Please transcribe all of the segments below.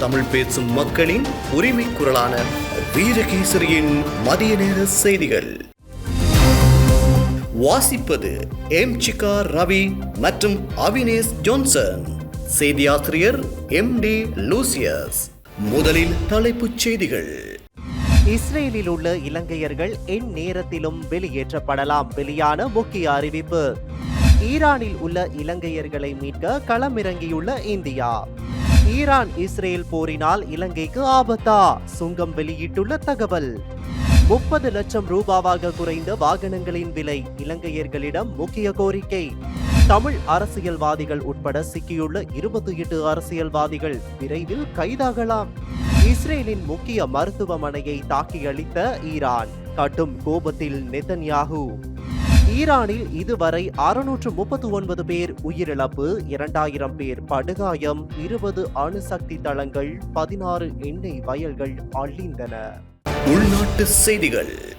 தமிழ் பேசும் மக்களின் உரிமை குரலான வீரகேசரியின் மதிய நேர செய்திகள். வாசிப்பது எம் சிகா ரவி மற்றும் அவினேஷ் ஜோன்சன். செய்தியாசிரியர் எம் டி லூசியஸ். முதலில் தலைப்புச் செய்திகள். இஸ்ரேலில் உள்ள இலங்கையர்கள் என் நேரத்திலும் வெளியேற்றப்படலாம் வெளியான முக்கிய அறிவிப்பு. ஈரானில் உள்ள இலங்கையர்களை மீட்க களமிறங்கியுள்ள இந்தியா. ஈரான் இஸ்ரேல் போரினால் இலங்கைக்கு ஆபத்தா? சுங்கம் வெளியிட்டுள்ள தகவல். முப்பது லட்சம் ரூபாவாக குறைந்த வாகனங்களின் விலை இலங்கையர்களிடம் முக்கிய கோரிக்கை. தமிழ் அரசியல்வாதிகள் உட்பட சிக்கியுள்ள இருபத்தி எட்டு அரசியல்வாதிகள் விரைவில் கைதாகலாம். இஸ்ரேலின் முக்கிய மருத்துவமனையை தாக்கி அளித்த ஈரான் கட்டும் கோபத்தில் நெதன்யாகு. ஈரானில் இதுவரை அறுநூற்று முப்பத்தி ஒன்பது பேர் உயிரிழப்பு இரண்டாயிரம் பேர் படுகாயம் இருபது அணுசக்தி தளங்கள் பதினாறு எண்ணெய் வயல்கள் அழிந்தன. உள்நாட்டு செய்திகள்.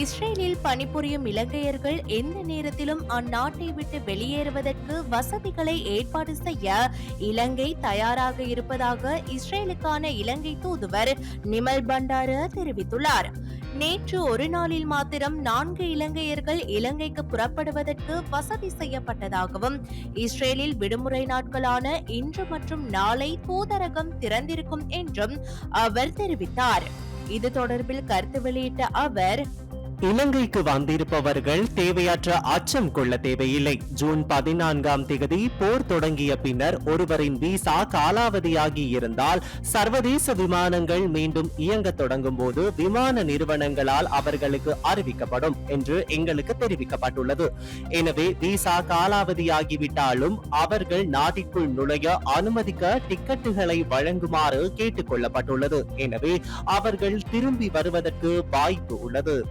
இஸ்ரேலில் பணிபுரியும் இலங்கையர்கள் எந்த நேரத்திலும் அந்நாட்டை விட்டு வெளியேறுவதற்கு வசதிகளை ஏற்பாடு செய்ய இலங்கை தயாராக இருப்பதாக இஸ்ரேலுக்கான இலங்கை தூதுவர் நிமல் பண்டார தெரிவித்துள்ளார். நேற்று ஒரு நாளில் மாத்திரம் நான்கு இலங்கையர்கள் இலங்கைக்கு புறப்படுவதற்கு வசதி செய்யப்பட்டதாகவும் இஸ்ரேலில் விடுமுறை நாட்களான இன்று மற்றும் நாளை தூதரகம் திறந்திருக்கும் என்றும் அவர் தெரிவித்தார். இது தொடர்பில் கருத்து வெளியிட்ட அவர் இலங்கைக்கு வந்திருப்பவர்கள் தேவையற்ற அச்சம் கொள்ள தேவையில்லை. ஜூன் பதினான்காம் தேதி போர் தொடங்கிய பின்னர் ஒருவரின் விசா காலாவதியாகி இருந்தால் சர்வதேச விமானங்கள் மீண்டும் இயங்க தொடங்கும் போது விமான நிறுவனங்களால் அவர்களுக்கு அறிவிக்கப்படும் என்று எங்களுக்கு தெரிவிக்கப்பட்டுள்ளது. எனவே விசா காலாவதியாகிவிட்டாலும் அவர்கள் நாட்டிற்குள் நுழைய அனுமதிக்க டிக்கெட்டுகளை வழங்குமாறு கேட்டுக் கொள்ளப்பட்டுள்ளது. எனவே அவர்கள் திரும்பி வருவதற்கு வாய்ப்பு உள்ளது.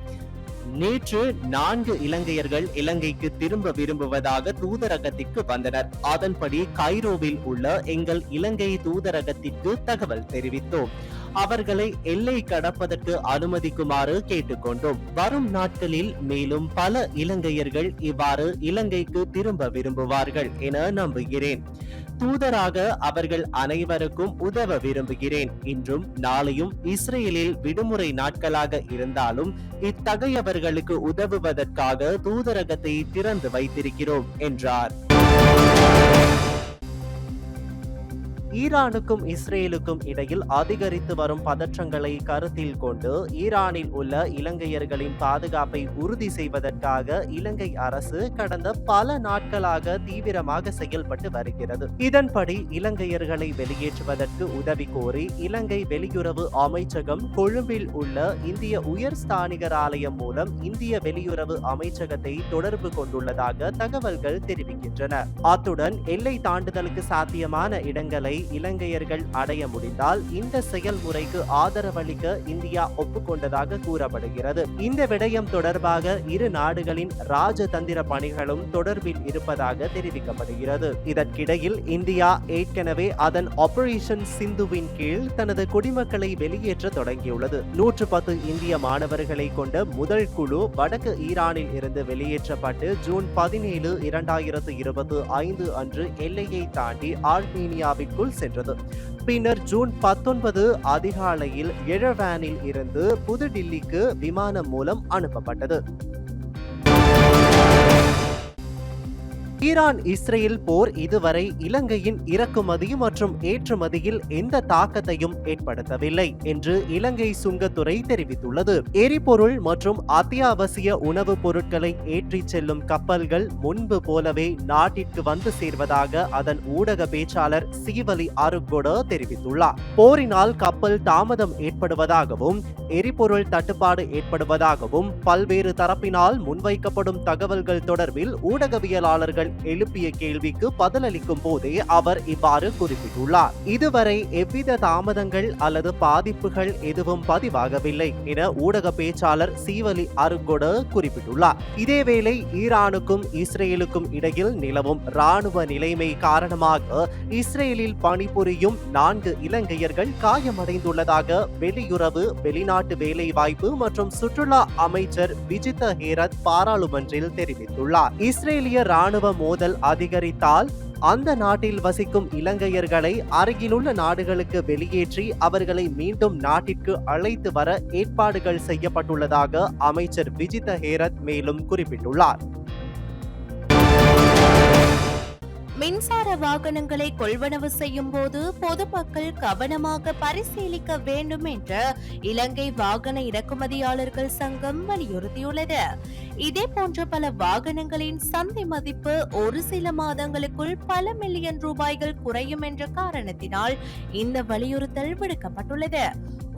நேற்று நான்கு இலங்கையர்கள் இலங்கைக்கு திரும்ப விரும்புவதாக தூதரகத்திற்கு வந்தனர். அதன்படி கைரோவில் உள்ள எங்கள் இலங்கை தூதரகத்திற்கு தகவல் தெரிவித்தோம். அவர்களை எல்லை கடப்பதற்கு அனுமதிக்குமாறு கேட்டுக்கொண்டோம். வரும் நாட்களில் மேலும் பல இலங்கையர்கள் இவ்வாறு இலங்கைக்கு திரும்ப விரும்புவார்கள் என நம்புகிறேன். தூதராக அவர்கள் அனைவருக்கும் உதவ விரும்புகிறேன். இன்றும் நாளையும் இஸ்ரேலில் விடுமுறை நாட்களாக இருந்தாலும் இத்தகையவர்களுக்கு உதவுவதற்காக தூதரகத்தை திறந்து வைத்திருக்கிறோம் என்றார். ஈரானுக்கும் இஸ்ரேலுக்கும் இடையில் அதிகரித்து வரும் பதற்றங்களை கருத்தில் கொண்டு ஈரானில் உள்ள இலங்கையர்களின் பாதுகாப்பை உறுதி செய்வதற்காக இலங்கை அரசு கடந்த பல நாட்களாக தீவிரமாக செயல்பட்டு வருகிறது. இதன்படி இலங்கையர்களை வெளியேற்றுவதற்கு உதவி கோரி இலங்கை வெளியுறவு அமைச்சகம் கொழும்பில் உள்ள இந்திய உயர் ஸ்தானிகர் ஆலயம் மூலம் இந்திய வெளியுறவு அமைச்சகத்தை தொடர்பு கொண்டுள்ளதாக தகவல்கள் தெரிவிக்கின்றன. அத்துடன் எல்லை தாண்டுதலுக்கு சாத்தியமான இடங்களை இலங்கையர்கள் அடைய முடிந்தால் இந்த செயல்முறைக்கு ஆதரவளிக்க இந்தியா ஒப்புக்கொண்டதாக கூறப்படுகிறது. இந்த விடயம் தொடர்பாக இரு நாடுகளின் ராஜதந்திர பணிகளும் தொடர்பில் இருப்பதாக தெரிவிக்கப்படுகிறது. இதற்கிடையில் இந்தியா ஏற்கனவே அதன் ஆபரேஷன் சிந்துவின் கீழ் தனது குடிமக்களை வெளியேற்ற தொடங்கியுள்ளது. நூற்று பத்து இந்திய மாணவர்களை கொண்ட முதல் குழு வடக்கு ஈரானில் இருந்து வெளியேற்றப்பட்டு ஜூன் பதினேழு இரண்டாயிரத்து இருபத்தி ஐந்து அன்று எல்லையை தாண்டி ஆர்மீனியாவிற்குள் சென்றது. பின்னர் ஜூன் பத்தொன்பது அதிகாலையில் எழவேனில் இருந்து புதுடில்லிக்கு விமானம் மூலம் அனுப்பப்பட்டது. ஈரான் இஸ்ரேல் போர் இதுவரை இலங்கையின் இறக்குமதி மற்றும் ஏற்றுமதியில் எந்த தாக்கத்தையும் ஏற்படுத்தவில்லை என்று இலங்கை சுங்கத்துறை தெரிவித்துள்ளது. எரிபொருள் மற்றும் அத்தியாவசிய உணவுப் பொருட்களை ஏற்றிச் செல்லும் கப்பல்கள் முன்பு போலவே நாட்டிற்கு வந்து சேர்வதாக அதன் ஊடக பேச்சாளர் சீவலி அருகொட தெரிவித்துள்ளார். போரினால் கப்பல் தாமதம் ஏற்படுவதாகவும் எரிபொருள் தட்டுப்பாடு ஏற்படுவதாகவும் பல்வேறு தரப்பினால் முன்வைக்கப்படும் தகவல்கள் தொடர்பில் ஊடகவியலாளர்கள் எழுப்பிய கேள்விக்கு பதிலளிக்கும் போதே அவர் இவ்வாறு குறிப்பிட்டுள்ளார். இதுவரை எவ்வித தாமதங்கள் அல்லது பாதிப்புகள் எதுவும் பதிவாகவில்லை என ஊடக பேச்சாளர் சீவலி அருங்கொட குறிப்பிட்டுள்ளார். இதேவேளை ஈரானுக்கும் இஸ்ரேலுக்கும் இடையில் நிலவும் ராணுவ நிலைமை காரணமாக இஸ்ரேலில் பணிபுரியும் நான்கு இலங்கையர்கள் காயமடைந்துள்ளதாக வெளியுறவு வெளிநாட்டு வேலைவாய்ப்பு மற்றும் சுற்றுலா அமைச்சர் விஜித்த ஹேரத் பாராளுமன்றில் தெரிவித்துள்ளார். இஸ்ரேலிய ராணுவ மோதல் அதிகரித்தால் அந்த நாட்டில் வசிக்கும் இலங்கையர்களை அருகிலுள்ள நாடுகளுக்கு வெளியேற்றி அவர்களை மீண்டும் நாட்டிற்கு அழைத்து வர ஏற்பாடுகள் செய்யப்பட்டுள்ளதாக அமைச்சர் விஜித ஹேரத் மேலும் குறிப்பிட்டுள்ளார். மின்சார வாகனங்களை கொள்வனவு செய்யும் போது பொதுமக்கள் கவனமாக பரிசீலிக்க வேண்டும் என்று இலங்கை வாகன இறக்குமதியாளர்கள் சங்கம் வலியுறுத்தியுள்ளது இதே போன்ற பல வாகனங்களின் சந்தை மதிப்பு ஒரு சில மாதங்களுக்குள் பல மில்லியன் ரூபாய்கள் குறையும் என்ற காரணத்தினால் இந்த வலியுறுத்தல் விடுக்கப்பட்டுள்ளது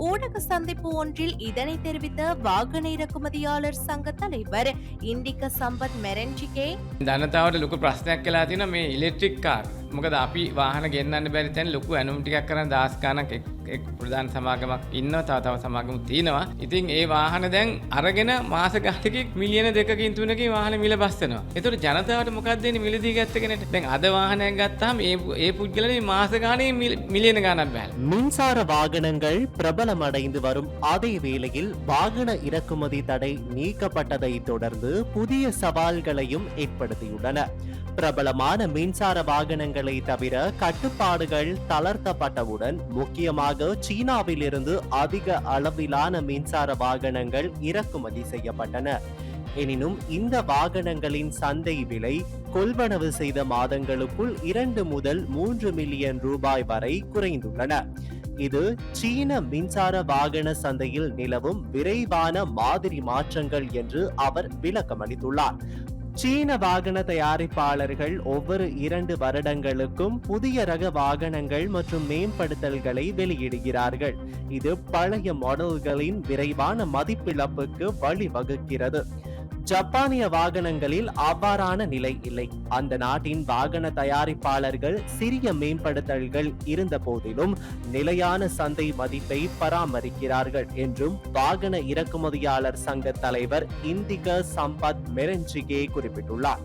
ஊடக சந்திப்பு ஒன்றில் இதனை தெரிவித்த வாகன இறக்குமதியாளர் சங்க தலைவர் இண்டிக சம்பத் மெரன்ஜிகே ජනතාවට ලොක ප්‍රශ්නයක් කලා තින මේ ඉලෙක්ට්‍රික් කාර් මොකද අපි වාහන ගන්න බැරි තැන් ලොකු ඇනුම්ටිකක් කරන දස්කානක් එක් ප්‍රධාන සමාගමක් ඉන්න තාතාව සමාගම තියෙනවා ඉතින් ඒ වාහන දැන් අරගෙන මාස ගහතක මිලියන දෙකින් තුනක වාහන මිල බස්සනවා එතුට ජනතාවට මොකක්දන මිලදී ගත්තකනට දැන් අද වාහනයක් ගත්තාම ඒ ඒ පුද්ගලන මාසගානය මිලියන ගණක් බැල් மின்சார வாகனங்கள் பிரபலமடைந்து வரும் அதே வேளையில் வாகன இறக்குமதி தடை நீக்கப்பட்டதை தொடர்ந்து புதிய சவால்களையும் ஏற்படுத்தியுள்ளன பிரபலமான மின்சார வாகனங்களை தவிர கட்டுப்பாடுகள் தளர்த்தப்பட்டவுடன் முக்கியமாக சீனாவிலிருந்து அதிக அளவிலான மின்சார வாகனங்கள் இறக்குமதி செய்யப்பட்டன. எனினும் இந்த வாகனங்களின் சந்தை விலை கொள்வனவு செய்த மாதங்களுக்குள் இரண்டு முதல் மூன்று மில்லியன் ரூபாய் வரை குறைந்துள்ளன. இது சீன மின்சார வாகன சந்தையில் நிலவும் விரைவான மாதிரி மாற்றங்கள் என்று அவர் விளக்கமளித்துள்ளார். சீன வாகன தயாரிப்பாளர்கள் ஒவ்வொரு இரண்டு வருடங்களுக்கும் புதிய ரக வாகனங்கள் மற்றும் மேம்படுத்தல்களை வெளியிடுகிறார்கள். இது பழைய மாடல்களின் விரைவான மதிப்பிழப்புக்கு வழிவகுக்கிறது. ஜப்பானிய வாகனங்களில் அவ்வாறான நிலை இல்லை. அந்த நாட்டின் வாகன தயாரிப்பாளர்கள் சிறிய மேம்படுத்தல்கள் இருந்த போதிலும் நிலையான சந்தை மதிப்பை பராமரிக்கிறார்கள் என்றும் வாகன இறக்குமதியாளர் சங்க தலைவர் இந்திக சம்பத் மெரஞ்சிகே குறிப்பிட்டுள்ளார்.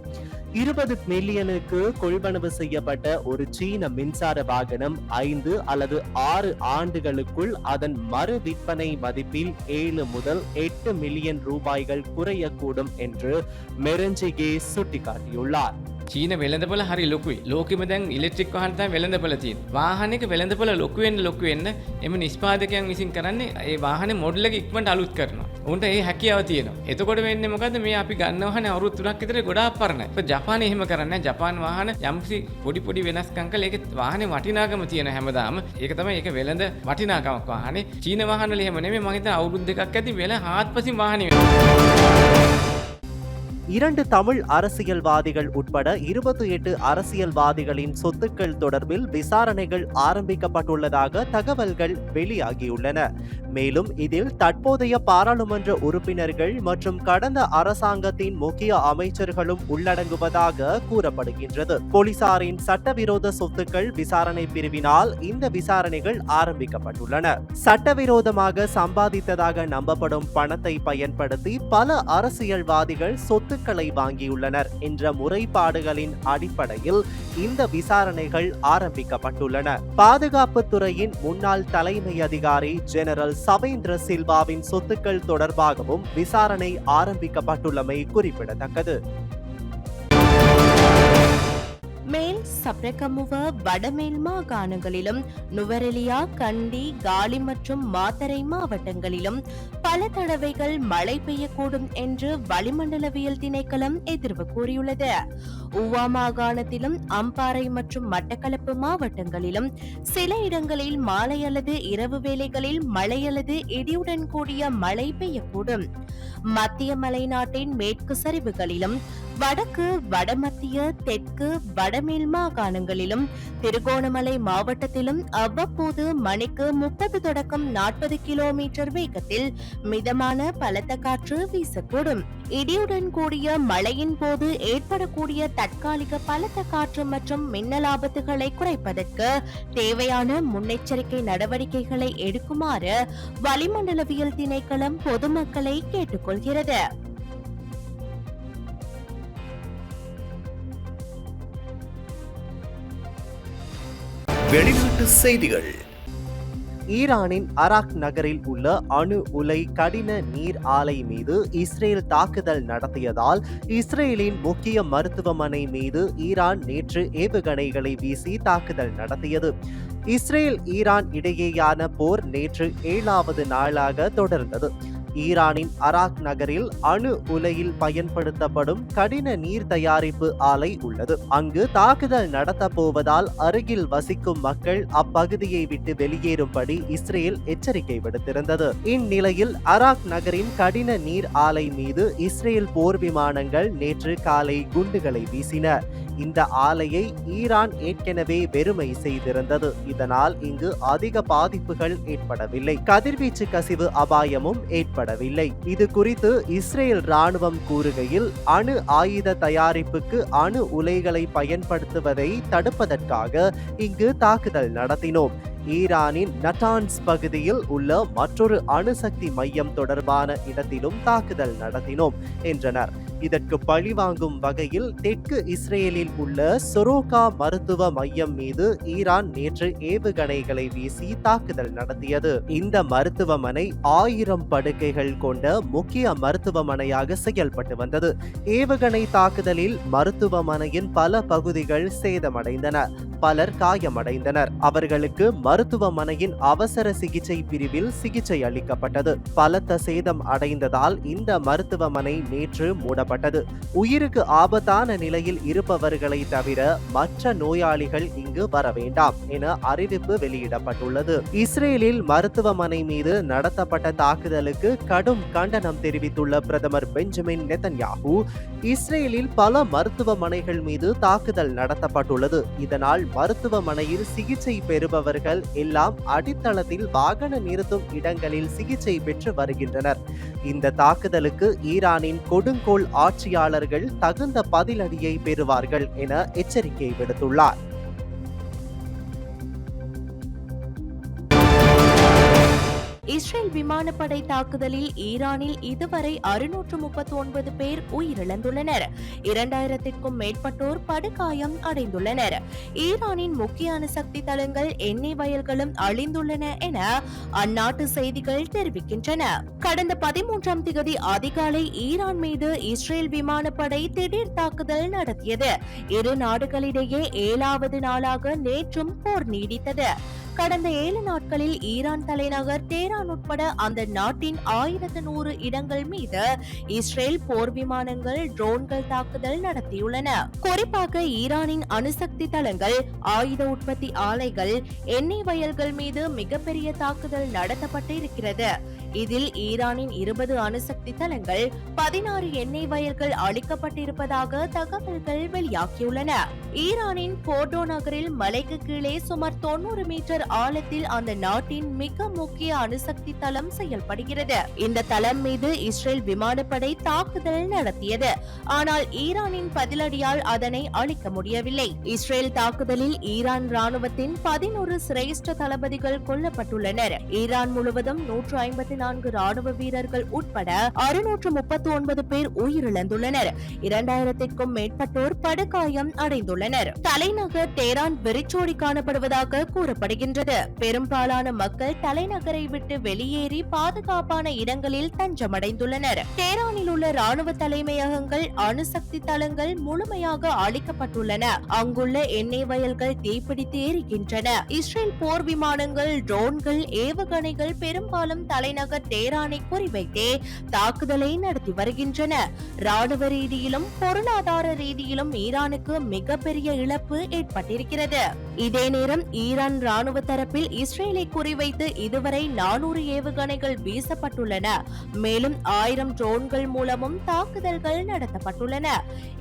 இருபது மில்லியனுக்கு கொள்வனவு செய்யப்பட்ட ஒரு சீன மின்சார வாகனம் ஐந்து அல்லது ஆறு ஆண்டுகளுக்குள் அதன் மறு விற்பனை மதிப்பில் ஏழு முதல் எட்டு மில்லியன் ரூபாய்கள் குறையக்கூடும் என்று மெரஞ்சிகே சுட்டிக்காட்டியுள்ளார் චීන වෙළඳපල හරි ලොකුයි ලෝකම දැන් ඉලෙක්ට්‍රික් වහන්ත වෙළඳපල තින් වාහනක වෙළඳපල ලොකුවෙන් ලොකුවෙන්න එම නිස්පාදකයන් විසින් කරන්නේ ඒ වාහන මොඩ්ලක ඉක්මට අලුත් කරන උන්ට ඒ හැකියාව තියෙන එතකොට වෙන්න මොකද මේ අපි ගන්නවහන අවරුත් තුරක් විතර ගොඩා පරණ. ජපාන එහෙම කරන්න ජපාන් වාහන යම්සි පොඩි පොඩි වෙනස්කංකල ඒක වාහන වටිනාගම තියෙන හැමදාම. ඒක තම ඒක වෙළඳ වටිනාකමක් වාහනේ. චීන වාහනල එහෙම නෙමෙයි. මම හිතන අවුරුදු දෙකක් ඇති වෙල හාත්පසින් වාහනේ වෙනවා. இரண்டு தமிழ் அரசியல்வாதிகள் உட்பட இருபத்தி எட்டு அரசியல்வாதிகளின் சொத்துக்கள் தொடர்பில் விசாரணைகள் ஆரம்பிக்கப்பட்டுள்ளதாக தகவல்கள் வெளியாகியுள்ளன. மேலும் இதில் தற்போதைய பாராளுமன்ற உறுப்பினர்கள் மற்றும் கடந்த அரசாங்கத்தின் முக்கிய அமைச்சர்களும் உள்ளடங்குவதாக கூறப்படுகின்றது. போலீசாரின் சட்டவிரோத சொத்துக்கள் விசாரணை பிரிவினால் இந்த விசாரணைகள் ஆரம்பிக்கப்பட்டுள்ளன. சட்டவிரோதமாக சம்பாதித்ததாக நம்பப்படும் பணத்தை பயன்படுத்தி பல அரசியல்வாதிகள் சொத்து மனுக்களை வாங்கியுள்ளனர். என்ற முறைப்பாடுகளின் அடிப்படையில் இந்த விசாரணைகள் ஆரம்பிக்கப்பட்டுள்ளன. பாதுகாப்பு துறையின் முன்னாள் தலைமை அதிகாரி ஜெனரல் சவேந்திர சில்வாவின் சொத்துக்கள் தொடர்பாகவும் விசாரணை ஆரம்பிக்கப்பட்டுள்ளமை குறிப்பிடத்தக்கது. மேல் சப்ரகமுவ வடமேல் மாகாணங்களிலும் நுவரெலியா கண்டி காலி மற்றும் மாத்தரை மாவட்டங்களிலும் பல தடவைகள் மழை பெய்யக்கூடும் என்று வளிமண்டலவியல் திணைக்களம் எதிர்வு கூறியுள்ளது. உவா மாகாணத்திலும் அம்பாறை மற்றும் மட்டக்களப்பு மாவட்டங்களிலும் சில இடங்களில் மாலை அல்லது இரவு வேளைகளில் மழை அல்லது இடியுடன் கூடிய மழை பெய்யக்கூடும். மத்திய மலைநாட்டின் மேற்கு சரிவுகளிலும் வடக்கு வடமத்திய தெற்கு வடமேல் மாகாணங்களிலும் திருகோணமலை மாவட்டத்திலும் அவ்வப்போது மணிக்கு முப்பது தொடக்கம் நாற்பது கிலோமீட்டர் வேகத்தில் மிதமான பலத்த காற்று வீசக்கூடும். இடியுடன் கூடிய மழையின் போது ஏற்படக்கூடிய தற்காலிக பலத்த காற்று மற்றும் மின்னல் ஆபத்துகளை குறைப்பதற்கு தேவையான முன்னெச்சரிக்கை நடவடிக்கைகளை எடுக்குமாறு வளிமண்டலவியல் திணைக்களம் பொதுமக்களை கேட்டுக்கொள்கிறது. வெளிநாட்டு செய்திகள். ஈரானின் அராக் நகரில் உள்ள அணு உலை கடின நீர் ஆலை மீது இஸ்ரேல் தாக்குதல் நடத்தியதால் இஸ்ரேலின் முக்கிய மருத்துவமனை மீது ஈரான் நேற்று ஏவுகணைகளை வீசி தாக்குதல் நடத்தியது. இஸ்ரேல் ஈரான் இடையேயான போர் நேற்று ஏழாவது நாளாக தொடர்ந்தது. ஈரானின் அராக் நகரில் அணு உலையில் பயன்படுத்தப்படும் கடின நீர் தயாரிப்பு ஆலை உள்ளது. அங்கு தாக்குதல் நடத்தப் போவதால் அருகில் வசிக்கும் மக்கள் அப்பகுதியை விட்டு வெளியேறும்படி இஸ்ரேல் எச்சரிக்கை விடுத்திருந்தது. இந்நிலையில் அராக் நகரின் கடின நீர் ஆலை மீது இஸ்ரேல் போர் விமானங்கள் நேற்று காலை குண்டுகளை வீசின. இந்த ஆலையை ஈரான் ஏற்கனவே வெறுமை செய்திருந்தது. இதனால் இங்கு அதிக பாதிப்புகள் ஏற்படவில்லை. கதிர்வீச்சு கசிவு அபாயமும் ஏற்படவில்லை. இது குறித்து இஸ்ரேல் ராணுவம் கூறுகையில் அணு ஆயுத தயாரிப்புக்கு அணு உலைகளை பயன்படுத்துவதை தடுப்பதற்காக இங்கு தாக்குதல் நடத்தினோம். ஈரானின் நட்டான்ஸ் பகுதியில் உள்ள மற்றொரு அணுசக்தி மையம் தொடர்பான இடத்திலும் தாக்குதல் நடத்தினோம் என்றனர். இதற்கு பழிவாங்கும் வகையில் தெற்கு இஸ்ரேலில் உள்ள சொரோகா மருத்துவ மையம் மீது ஈரான் நேற்று ஏவுகணைகளை வீசி தாக்குதல் நடத்தியது. இந்த மருத்துவமனை ஆயிரம் படுக்கைகள் கொண்ட முக்கிய மருத்துவமனையாக செயல்பட்டு வந்தது. ஏவுகணை தாக்குதலில் மருத்துவமனையின் பல பகுதிகள் சேதமடைந்தன. பலர் காயமடைந்தனர். அவர்களுக்கு மருத்துவமனையின் அவசர சிகிச்சை பிரிவில் சிகிச்சை அளிக்கப்பட்டது. பலத்த சேதம் அடைந்ததால் இந்த மருத்துவமனை நேற்று மூடப்பட்டது. உயிருக்கு ஆபத்தான நிலையில் இருப்பவர்களை தவிர மற்ற நோயாளிகள் இங்கு வர வேண்டாம் என அறிவிப்பு வெளியிடப்பட்டுள்ளது. இஸ்ரேலில் மருத்துவமனை மீது நடத்தப்பட்ட தாக்குதலுக்கு கடும் கண்டனம் தெரிவித்துள்ள பிரதமர் பெஞ்சமின் நெத்தன்யாகு இஸ்ரேலில் பல மருத்துவமனைகள் மீது தாக்குதல் நடத்தப்பட்டுள்ளது. இதனால் மருத்துவமனையில் சிகிச்சை பெறுபவர்கள் எல்லாம் அடித்தளத்தில் வாகன நிறுத்தும் இடங்களில் சிகிச்சை பெற்று வருகின்றனர். இந்த தாக்குதலுக்கு ஈரானின் கொடுங்கோல் ஆட்சியாளர்கள் தகுந்த பதிலடியை பெறுவார்கள் என எச்சரிக்கை விடுத்துள்ளார். இஸ்ரேல் விமானப்படை தாக்குதலில் ஈரானில் இதுவரை அறுநூற்று முப்பத்தி ஒன்பது பேர் உயிரிழந்துள்ளனர். இரண்டாயிரத்திற்கும் மேற்பட்டோர் படுகாயம் அடைந்துள்ளனர். ஈரானின் முக்கிய அணுசக்தி தளங்கள் எண்ணெய் வயல்களும் அழிந்துள்ளன என அந்நாட்டு செய்திகள் தெரிவிக்கின்றன. கடந்த பதிமூன்றாம் திகதி அதிகாலை ஈரான் மீது இஸ்ரேல் விமானப்படை திடீர் தாக்குதல் நடத்தியது. இரு நாடுகளிடையே ஏழாவது நாளாக நேற்றும் போர் நீடித்தது. கடந்த ஏழு நாட்களில் ஈரான் தலைநகர் தேரான் உட்பட அந்த நாட்டின் ஆயிரத்து நூறு இடங்கள் மீது இஸ்ரேல் போர் விமானங்கள் ட்ரோன்கள் தாக்குதல் நடத்தியுள்ளன. குறிப்பாக ஈரானின் அணுசக்தி தளங்கள் ஆயுத உற்பத்தி ஆலைகள் எண்ணெய் வயல்கள் மீது மிகப்பெரிய தாக்குதல் நடத்தப்பட்டு இருக்கிறது. இதில் ஈரானின் இருபது அணுசக்தி தளங்கள் பதினாறு எண்ணெய் வயல்கள் அளிக்கப்பட்டிருப்பதாக தகவல்கள் வெளியாகியுள்ளன. ஈரானின் போர்டோ நகரில் மலைக்கு கீழே சுமார் தொண்ணூறு மீட்டர் ஆழத்தில் அந்த நாட்டின் மிக முக்கிய அணுசக்தி தளம் செயல்படுகிறது. இந்த தளம் மீது இஸ்ரேல் விமானப்படை தாக்குதல் நடத்தியது. ஆனால் ஈரானின் பதிலடியால் அதனை அழிக்க முடியவில்லை. இஸ்ரேல் தாக்குதலில் ஈரான் ராணுவத்தின் பதினோரு சிரேஷ்ட தளபதிகள் கொல்லப்பட்டுள்ளனர். ஈரான் முழுவதும் நூற்று ஐம்பத்தி நான்கு ராணுவ வீரர்கள் உட்பட அறுநூற்று முப்பத்தி ஒன்பது பேர் உயிரிழந்துள்ளனர். இரண்டாயிரத்திற்கும் மேற்பட்டோர் படுகாயம் அடைந்துள்ளனர். தலைநகர் தேரான் வெறிச்சோடி காணப்படுவதாக கூறப்படுகின்றது. பெரும்பாலான மக்கள் தலைநகரை விட்டு வெளியேறி பாதுகாப்பான இடங்களில் தஞ்சமடைந்துள்ளனர். தேரானில் உள்ள ராணுவ தலைமையகங்கள் அணுசக்தி தளங்கள் முழுமையாக அழிக்கப்பட்டுள்ளன. அங்குள்ள எண்ணெய் வயல்கள் தீப்பிடித்து எரிகின்றன. இஸ்ரேல் போர் விமானங்கள் ட்ரோன்கள் ஏவுகணைகள் பெரும்பாலும் தலைநகர் தலைநகர் டேரானை குறிவைத்தே தாக்குதலை நடத்தி வருகின்றன. ராணுவ ரீதியிலும் பொருளாதார ரீதியிலும் ஈரானுக்கு மிகப்பெரிய இழப்பு ஏற்பட்டிருக்கிறது. இதே நேரம் ஈரான் ராணுவ தரப்பில் இஸ்ரேலை குறிவைத்து இதுவரை நானூறு ஏவுகணைகள் வீசப்பட்டுள்ளன. மேலும் ஆயிரம் ட்ரோன்கள் மூலமும் தாக்குதல்கள் நடத்தப்பட்டுள்ளன.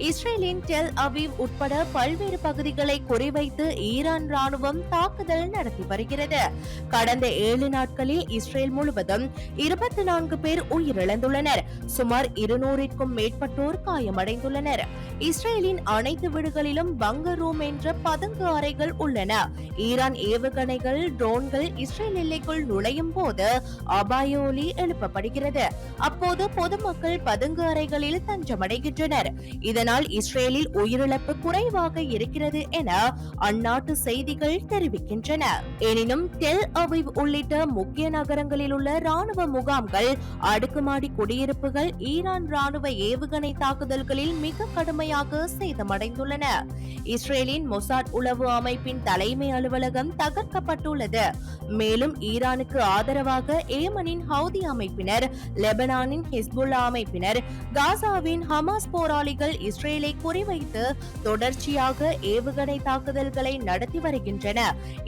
இஸ்ரேலின் டெல் அவீவ் உட்பட பல்வேறு பகுதிகளை குறிவைத்து ஈரான் ராணுவம் தாக்குதல் நடத்தி வருகிறது. கடந்த ஏழு நாட்களில் இஸ்ரேல் முழுவதும் இருபத்தி நான்கு பேர் உயிரிழந்துள்ளனர். சுமார் இருநூறிற்கும் மேற்பட்டோர் காயமடைந்துள்ளனர். இஸ்ரேலின் அனைத்து வீடுகளிலும் பங்கர் ரூம் என்ற பதுங்கு அறைகள் உள்ளன. ஈரான் ஏவுகணைகள் ட்ரோன்கள் இஸ்ரேல் எல்லைக்குள் நுழையும் போது அபாய ஒலி எழுப்பப்படுகிறது. அப்போது பொதுமக்கள் பதுங்கு அறைகளில் தஞ்சமடைகின்றனர். இதனால் இஸ்ரேலில் உயிரிழப்பு குறைவாக இருக்கிறது என அந்நாட்டு செய்திகள் தெரிவிக்கின்றன. எனினும் டெல் அவிவ் உள்ளிட்ட முக்கிய நகரங்களில் உள்ள ராணுவ முகாம்கள் அடுக்குமாடி குடியிருப்புகள் ஈரான் ராணுவ ஏவுகணை தாக்குதல்களில் மிக கடுமையாக சேதமடைந்துள்ளன. இஸ்ரேலின் மொசாட் உளவு அமைப்பின் தலைமை அலுவலகம் தகர்க்கப்பட்டுள்ளது. மேலும் ஈரானுக்கு ஆதரவாக ஏமனின் ஹவுதி அமைப்பினர் லெபனானின் ஹிஸ்புல்லா அமைப்பினர் காசாவின் ஹமாஸ் போராளிகள் இஸ்ரேலை குறிவைத்து தொடர்ச்சியாக ஏவுகணை தாக்குதல்களை நடத்தி வருகின்றன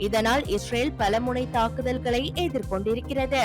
இதனால் இஸ்ரேல் பலமுனை தாக்குதல்களை எதிர்கொண்டிருக்கிறது.